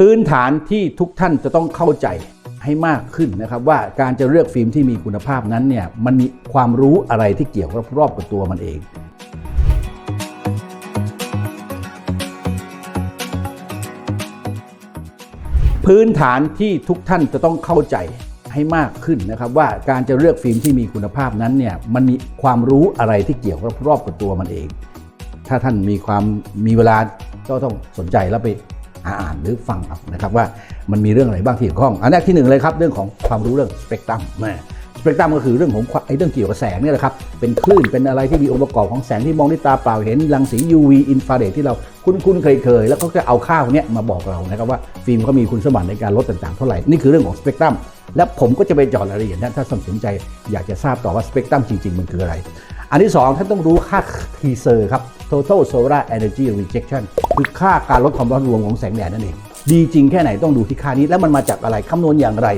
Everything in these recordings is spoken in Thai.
พื้นฐานที่ทุกท่านจะต้องเข้าใจให้มากขึ้นนะครับ ว่าการจะเลือกฟิล์มที่มีคุณภาพนั้นเนี่ยมันมีความรู้อะไรที่เกี่ยวรอบๆกับตัวมันเองพื้นฐานที่ทุกท่านจะต้องเข้าใจให้มากขึ้นนะครับ ว่าการจะเลือกฟิล์มที่มีคุณภาพนั้นเนี่ยมันมีความรู้อะไรที่เกี่ยวรอบๆกับตัวมันเอง ถ้าท่านมีความมีเวลาก็ต้องสนใจแล้วไป อ่านหรือฟังเอานะครับว่ามันมีเรื่องอะไรบ้างที่เกี่ยวข้อง อันแรกที่หนึ่งเลยครับเรื่องของความรู้เรื่องสเปกตรัมแม่สเปกตรัมก็คือเรื่องของไอ้เรื่องเกี่ยวกับแสงเนี่ยแหละครับเป็นคลื่นเป็นอะไรที่มีองค์ประกอบของแสงที่มองด้วยตาเปล่าเห็นรังสี UV อินฟราเรดที่เราคุ้นๆเคยๆแล้วก็จะเอาค่าพวกเนี้ยมาบอกเรานะครับว่าฟิล์มเขามีคุณสมบัติในการลดต่างๆเท่าไหร่นี่คือเรื่องของสเปกตรัมและผมก็จะไปเจาะรายละเอียดนะถ้าสนใจอยากจะทราบต่อว่าสเปกตรัมจริงๆมันคืออะไร อันที่ 2 ท่านต้องรู้ค่าทีเซอร์ครับ total solar energy rejection คือค่าการลดความร้อนรวมของแสงแดดนั่นเอง ดีจริงแค่ไหนต้องดูที่ค่านี้ แล้วมันมาจากอะไรคำนวณอย่างไร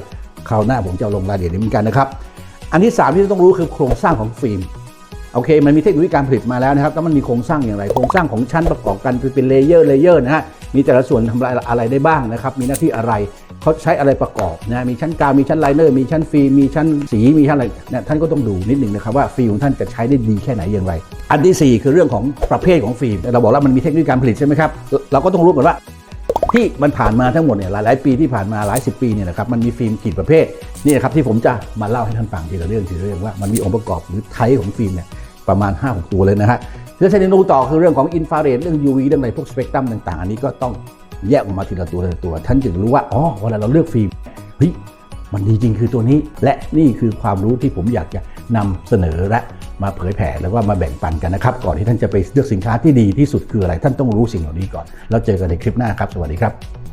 คราวหน้าผมจะลงรายละเอียดนี้เหมือนกันนะครับ อันที่ 3 ที่ต้องรู้คือโครงสร้างของฟิล์มโอเค มันมีเทคโนโลยีการผลิตมาแล้วนะครับแล้วมันมีโครงสร้างอย่างไร โครงสร้างของชั้นประกอบกันคือเป็นเลเยอร์เลเยอร์นะฮะมีแต่ละส่วนทำอะไรอะไรได้บ้างนะครับ มีหน้าที่อะไร เขาใช้อะไรประกอบนะมีชั้นกาวมีชั้นไลเนอร์มีชั้นฟิล์มมีชั้นสีมีชั้นอะไรเนี่ยท่านก็ต้องดูนิดหนึ่งนะครับว่าฟิล์มของท่านจะใช้ได้ดีแค่ไหนอย่างไร อันที่ 4 คือเรื่องของประเภทของฟิล์มเราบอกแล้วมันมีเทคโนโลยีการผลิตใช่ไหมครับเราก็ต้องรู้ก่อนว่าที่มันผ่านมาทั้งหมดเนี่ยหลายๆปีที่ผ่านมาหลายสิบปีเนี่ยนะครับมันมีฟิล์มกี่ประเภทนี่นะครับที่ผมจะมาเล่าให้ท่านฟังทีละเรื่องทีละเรื่องว่ามันมีองค์ประกอบหรือไทป์ของฟิล์มเนี่ยประมาณ 5-6 ตัวเลยนะฮะเรื่องเช่นูต่อคือเรื่องของอินฟราเรดเรื่อง UV เรื่องอะไรพวกสเปกตรัมต่างๆ อันนี้ก็ต้อง แยกออกมาทีละตัวทีละตัว ท่านจึงรู้ว่าอ๋อเวลาเราเลือกฟิล์มเฮ้ยมันดีจริงคือตัวนี้ และนี่คือความรู้ที่ผมอยากจะนำเสนอและมาเผยแผ่แล้วก็มาแบ่งปันกันนะครับ ก่อนที่ท่านจะไปเลือกสินค้าที่ดีที่สุดคืออะไร ท่านต้องรู้สิ่งเหล่านี้ก่อน แล้วเจอกันในคลิปหน้าครับ สวัสดีครับ